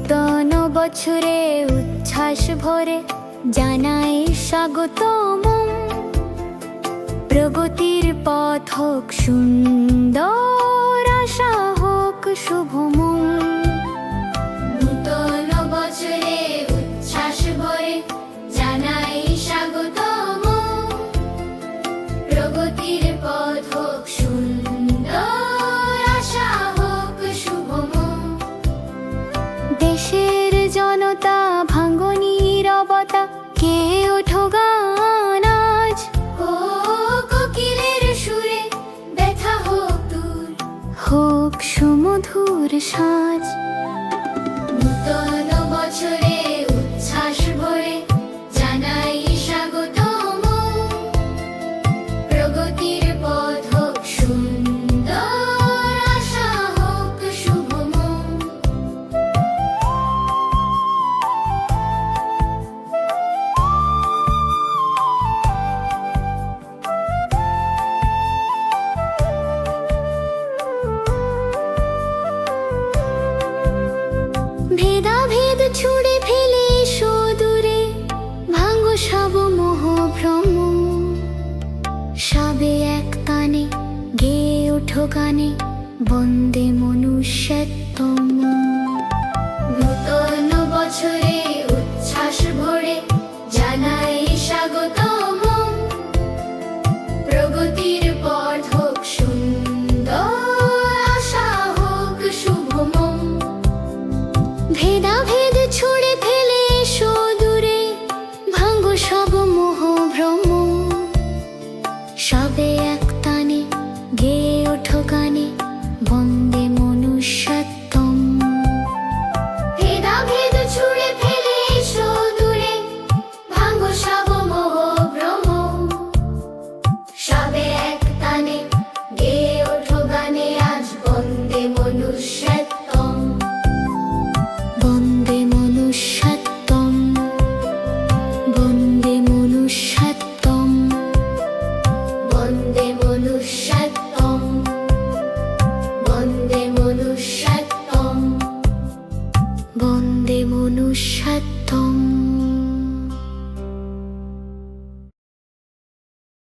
নূতন বছরে উচ্ছ্বাস ভরে জানাই স্বাগতম প্রগতির পথ সুন্দর। সাজ। সবে এক তানে গেয়ে ওঠো গানে, বন্দে মনুষ্যত্তম নূতন বছরে উচ্ছ্বাস ভরে জানাই স্বাগতম। প্রগতির と